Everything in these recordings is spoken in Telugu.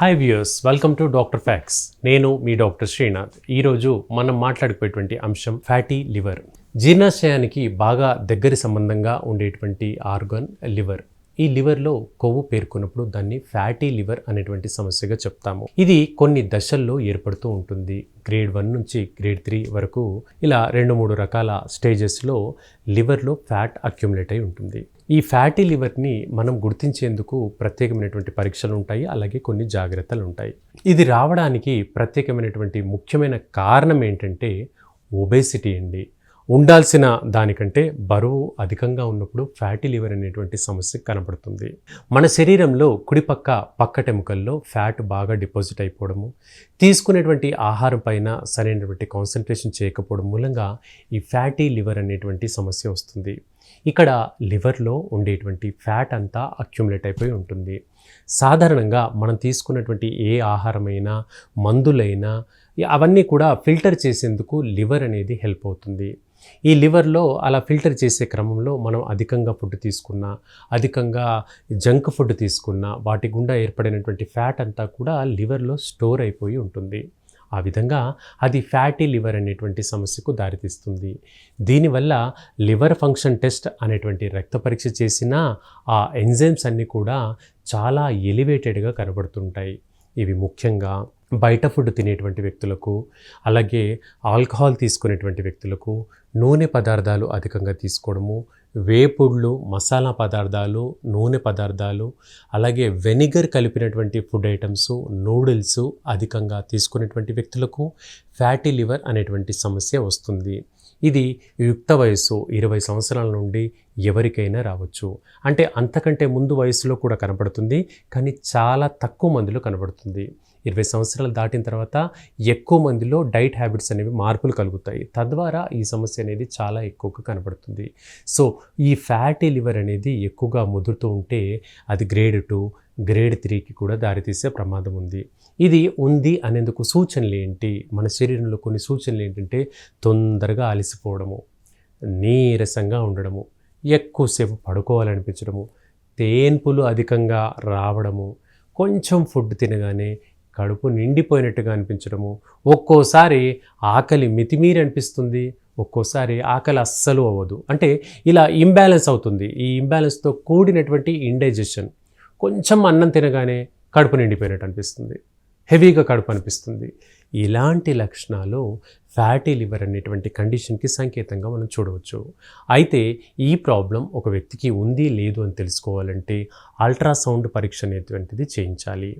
Hi viewers welcome to doctor facts నేను మీ డాక్టర్ శ్రీనాథ్ ఈరోజు మనం మాట్లాడుకునేటువంటి అంశం ఫ్యాటీ లివర్ జీర్ణాశయానికి బాగా దగ్గరి సంబంధంగా ఉండేటువంటి ఆర్గన్ లివర్ ఈ లివర్లో కొవ్వు పేర్కొన్నప్పుడు దాన్ని ఫ్యాటీ లివర్ అనేటువంటి సమస్యగా చెప్తాము. ఇది కొన్ని దశల్లో ఏర్పడుతూ ఉంటుంది. గ్రేడ్ వన్ నుంచి గ్రేడ్ త్రీ వరకు ఇలా రెండు మూడు రకాల స్టేజెస్లో లివర్లో ఫ్యాట్ అక్యుములేట్ అయి ఉంటుంది. ఈ ఫ్యాటీ లివర్ని మనం గుర్తించేందుకు ప్రత్యేకమైనటువంటి పరీక్షలు ఉంటాయి అలాగే కొన్ని జాగ్రత్తలు ఉంటాయి. ఇది రావడానికి ప్రత్యేకమైనటువంటి ముఖ్యమైన కారణం ఏంటంటే ఒబేసిటీ అండి. ఉండాల్సిన దానికంటే బరువు అధికంగా ఉన్నప్పుడు ఫ్యాటీ లివర్ అనేటువంటి సమస్య కనబడుతుంది. మన శరీరంలో కుడిపక్క పక్కటెముకల్లో ఫ్యాట్ బాగా డిపాజిట్ అయిపోవడము తీసుకునేటువంటి ఆహారం పైన సరైనటువంటి కాన్సన్ట్రేషన్ చేయకపోవడం మూలంగా ఈ ఫ్యాటీ లివర్ అనేటువంటి సమస్య వస్తుంది. ఇక్కడ లివర్లో ఉండేటువంటి ఫ్యాట్ అంతా అక్యుములేట్ అయిపోయి ఉంటుంది. సాధారణంగా మనం తీసుకున్నటువంటి ఏ ఆహారమైనా మందులైనా అవన్నీ కూడా ఫిల్టర్ చేసేందుకు లివర్ అనేది హెల్ప్ అవుతుంది. ఈ లివర్లో అలా ఫిల్టర్ చేసే క్రమంలో మనం అధికంగా ఫుడ్ తీసుకున్నా అధికంగా జంక్ ఫుడ్ తీసుకున్నా వాటి గుండా ఏర్పడినటువంటి ఫ్యాట్ అంతా కూడా లివర్లో స్టోర్ అయిపోయి ఉంటుంది. ఆ విధంగా అది ఫ్యాటీ లివర్ అనేటువంటి సమస్యకు దారితీస్తుంది. దీనివల్ల లివర్ ఫంక్షన్ టెస్ట్ అనేటువంటి రక్త పరీక్ష చేసినా ఆ ఎంజైమ్స్ అన్నీ కూడా చాలా ఎలివేటెడ్గా కనబడుతుంటాయి. ఇవి ముఖ్యంగా బయట ఫుడ్ తినేటువంటి వ్యక్తులకు అలాగే ఆల్కహాల్ తీసుకునేటువంటి వ్యక్తులకు నూనె పదార్థాలు అధికంగా తీసుకోవడము వేపుళ్ళు మసాలా పదార్థాలు నూనె పదార్థాలు అలాగే వెనిగర్ కలిపినటువంటి ఫుడ్ ఐటమ్స్ నూడిల్స్ అధికంగా తీసుకునేటువంటి వ్యక్తులకు ఫ్యాటీ లివర్ అనేటువంటి సమస్య వస్తుంది. ఇది యుక్త వయస్సు ఇరవై సంవత్సరాల నుండి ఎవరికైనా రావచ్చు. అంటే అంతకంటే ముందు వయసులో కూడా కనబడుతుంది కానీ చాలా తక్కువ మందిలో కనబడుతుంది ఇరవై సంవత్సరాలు దాటిన తర్వాత ఎక్కువ మందిలో డైట్ హ్యాబిట్స్ అనేవి మార్పులు కలుగుతాయి. తద్వారా ఈ సమస్య అనేది చాలా ఎక్కువగా కనబడుతుంది. సో ఈ ఫ్యాటీ లివర్ అనేది ఎక్కువగా ముదురుతూ ఉంటే అది గ్రేడ్ టూ గ్రేడ్ త్రీకి కూడా దారితీసే ప్రమాదం ఉంది. ఇది ఉంది అనేందుకు సూచనలు ఏంటి? మన శరీరంలో కొన్ని సూచనలు ఏంటంటే తొందరగా అలసిపోవడము నీరసంగా ఉండడము ఎక్కువసేపు పడుకోవాలనిపించడము తేన్పులు అధికంగా రావడము కొంచెం ఫుడ్ తినగానే కడుపు నిండిపోయినట్టుగా అనిపించడము. ఒక్కోసారి ఆకలి మితిమీరి అనిపిస్తుంది. ఒక్కోసారి ఆకలి అస్సలు అవ్వదు. అంటే ఇలా ఇంబ్యాలెన్స్ అవుతుంది. ఈ ఇంబ్యాలెన్స్తో కూడినటువంటి ఇండైజెషన్ కొంచెం అన్నం తినగానే కడుపు నిండిపోయినట్టు అనిపిస్తుంది. హెవీగా కడుపు అనిపిస్తుంది. ఇలాంటి లక్షణాలు ఫ్యాటీ లివర్ అనేటువంటి కండిషన్కి సంకేతంగా మనం చూడవచ్చు. అయితే ఈ ప్రాబ్లం ఒక వ్యక్తికి ఉంది లేదు అని తెలుసుకోవాలంటే అల్ట్రాసౌండ్ పరీక్ష అనేటువంటిది చేయించాలి.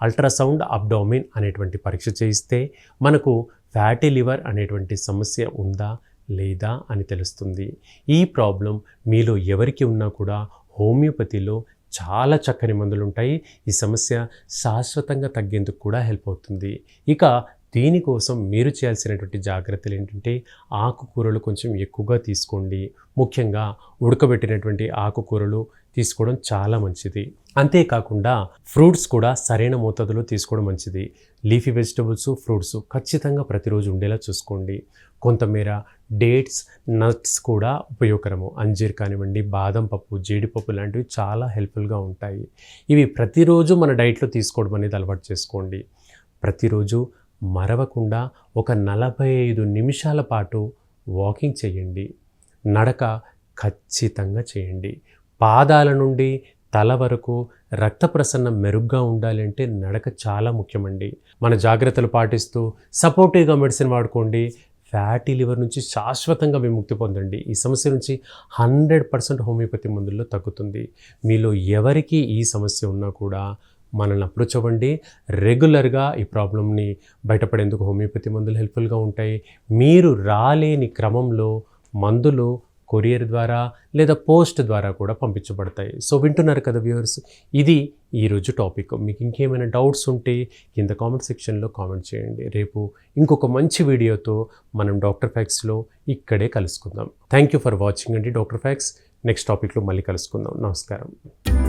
అల్ట్రాసౌండ్ అబ్డామిన్ అనేటువంటి పరీక్ష చేయిస్తే మనకు ఫ్యాటీ లివర్ అనేటువంటి సమస్య ఉందా లేదా అని తెలుస్తుంది. ఈ ప్రాబ్లం మీలో ఎవరికి ఉన్నా కూడా హోమియోపతిలో చాలా చక్కని మందులు ఉంటాయి ఈ సమస్య శాశ్వతంగా తగ్గేందుకు కూడా హెల్ప్ అవుతుంది. ఇక దీనికోసం మీరు చేయాల్సినటువంటి జాగ్రత్తలు ఏంటంటే ఆకుకూరలు కొంచెం ఎక్కువగా తీసుకోండి. ముఖ్యంగా ఉడకబెట్టినటువంటి ఆకుకూరలు తీసుకోవడం చాలా మంచిది. అంతేకాకుండా ఫ్రూట్స్ కూడా సరైన మోతాదులో తీసుకోవడం మంచిది. లీఫీ వెజిటబుల్స్ ఫ్రూట్స్ ఖచ్చితంగా ప్రతిరోజు ఉండేలా చూసుకోండి. కొంతమేర డేట్స్ నట్స్ కూడా ఉపయోగకరము. అంజీర్ కానివ్వండి బాదం పప్పు జీడిపప్పు లాంటివి చాలా హెల్ప్ఫుల్గా ఉంటాయి. ఇవి ప్రతిరోజు మన డైట్లో తీసుకోవడం అనేది అలవాటు చేసుకోండి. ప్రతిరోజు మరవకుండా ఒక నలభై ఐదు నిమిషాల పాటు వాకింగ్ చేయండి. నడక ఖచ్చితంగా చేయండి. పాదాల నుండి తల వరకు రక్త ప్రసరణ మెరుగ్గా ఉండాలంటే నడక చాలా ముఖ్యమండి. మన జాగ్రత్తలు పాటిస్తూ సపోర్టివ్గా మెడిసిన్ వాడుకోండి. ఫ్యాటీ లివర్ నుంచి శాశ్వతంగా విముక్తి పొందండి. ఈ సమస్య నుంచి హండ్రెడ్ పర్సెంట్ హోమియోపతి మందుల్లో తగ్గుతుంది. మీలో ఎవరికి ఈ సమస్య ఉన్నా కూడా మనల్ని అప్రోచ్ అవ్వండి రెగ్యులర్గా ఈ ప్రాబ్లమ్ని బయటపడేందుకు హోమియోపతి మందులు హెల్ప్ఫుల్గా ఉంటాయి. మీరు రాలేని క్రమంలో మందులు కొరియర్ ద్వారా లేదా పోస్ట్ ద్వారా కూడా పంపించబడతాయి. సో వింటున్నారు కదా వ్యూవర్స్? ఇది ఈరోజు టాపిక్. మీకు ఇంకేమైనా డౌట్స్ ఉంటే కింద కామెంట్ సెక్షన్లో కామెంట్ చేయండి. రేపు ఇంకొక మంచి వీడియోతో మనం డాక్టర్ ఫ్యాక్స్లో ఇక్కడే కలుసుకుందాం. థ్యాంక్ యూ ఫర్ వాచింగ్ అండి డాక్టర్ ఫ్యాక్స్. నెక్స్ట్ టాపిక్లో మళ్ళీ కలుసుకుందాం. నమస్కారం.